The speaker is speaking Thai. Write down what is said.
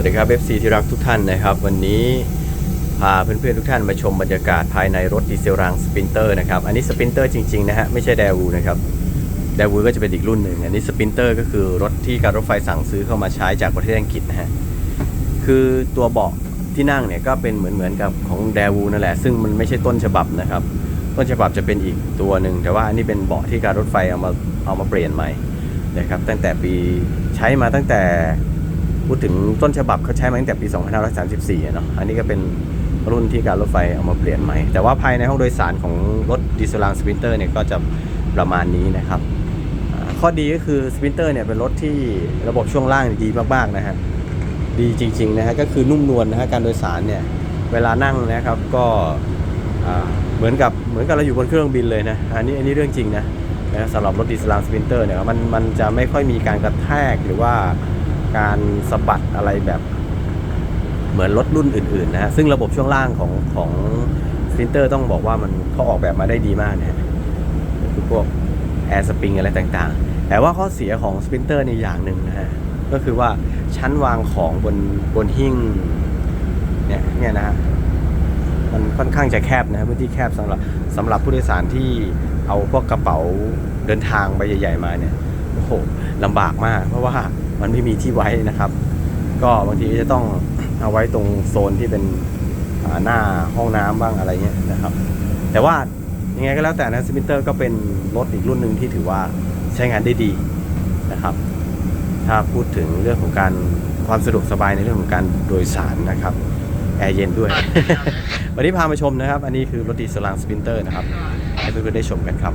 วัสดีครับ FC ที่รักทุกท่านนะครับ วันนี้พาเพื่อนๆทุกท่านมาชมบรรยากาศภายในรถดีเซลรางสปินเตอร์นะครับ อันนี้สปินเตอร์จริงๆนะฮะไม่ใช่แดวูนะครับแดวูก็จะเป็นอีกรุ่นหนึ่ง อันนี้สปินเตอร์ก็คือรถที่การรถไฟสั่งซื้อเข้ามาใช้จากประเทศอังกฤษนะฮะคือตัวเบาะที่นั่งเนี่ยก็เป็นเหมือนเหมือนกับของแดวูนั่นแหละ ซึ่งมันไม่ใช่ต้นฉบับนะครับต้นฉบับจะเป็นอีกตัวหนึ่งแต่ว่าอันนี้เป็นเบาะที่การรถไฟเอามาเอามาเปลี่ยนใหม่นะครับตั้งแต่ปีใช้มาตั้งแต่ พูดถึงต้นฉบับเขาใช้มาตั้งแต่ปี 2534 เนาะ อันนี้ก็เป็นรุ่นที่การรถไฟเอามาเปลี่ยนใหม่ แต่ว่าภายในห้องโดยสารของรถดีเซลลางสปรินเตอร์เนี่ยก็จะประมาณนี้นะครับ ข้อดีก็คือสปรินเตอร์เนี่ยเป็นรถที่ระบบช่วงล่างดีมากๆนะฮะ ดีจริงๆนะฮะ ก็คือนุ่มนวลนะฮะการโดยสารเนี่ย เวลานั่งนะครับก็เหมือนกับเหมือนกับเราอยู่บนเครื่องบินเลยนะ อันนี้อันนี้เรื่องจริงนะนะสำหรับรถดีเซลางสปินเตอร์เนี่ยมันมันจะไม่ค่อยมีการกระแทกหรือว่า การสะบัดอะไรแบบเหมือนรถรุ่นอื่นๆนะฮะซึ่งระบบช่วงล่างของของสปรินเตอร์ต้องบอกว่ามันเขาออกแบบมาได้ดีมากนะฮะคือพวกแอร์สปริงอะไรต่างๆ แต่ว่าข้อเสียของสปรินเตอร์ในอย่างหนึ่งนะฮะก็คือว่าชั้นวางของบนบนหิ้งเนี่ยเนี่ยนะฮะมันค่อนข้างจะแคบนะฮะพื้นที่แคบสำหรับสำหรับผู้โดยสารที่เอาพวกกระเป๋าเดินทางใบใหญ่ ๆ มาเนี่ยโอ้โหลำบากมากเพราะว่า มันไม่มีที่ไว้นะครับ ก็บางทีจะต้องเอาไว้ตรงโซนที่เป็นหน้าห้องน้ำบ้างอะไรเงี้ยนะครับ แต่ว่ายังไงก็แล้วแต่นะสปินเตอร์ก็เป็นรถอีกรุ่นหนึ่งที่ถือว่าใช้งานได้ดีนะครับ ถ้าพูดถึงเรื่องของการความสะดวกสบายในเรื่องของการโดยสารนะครับแอร์เย็นด้วย วันนี้พามาชมนะครับ อันนี้คือรถดีเซลลางสปินเตอร์นะครับ ให้เพื่อนๆได้ชมกันครับ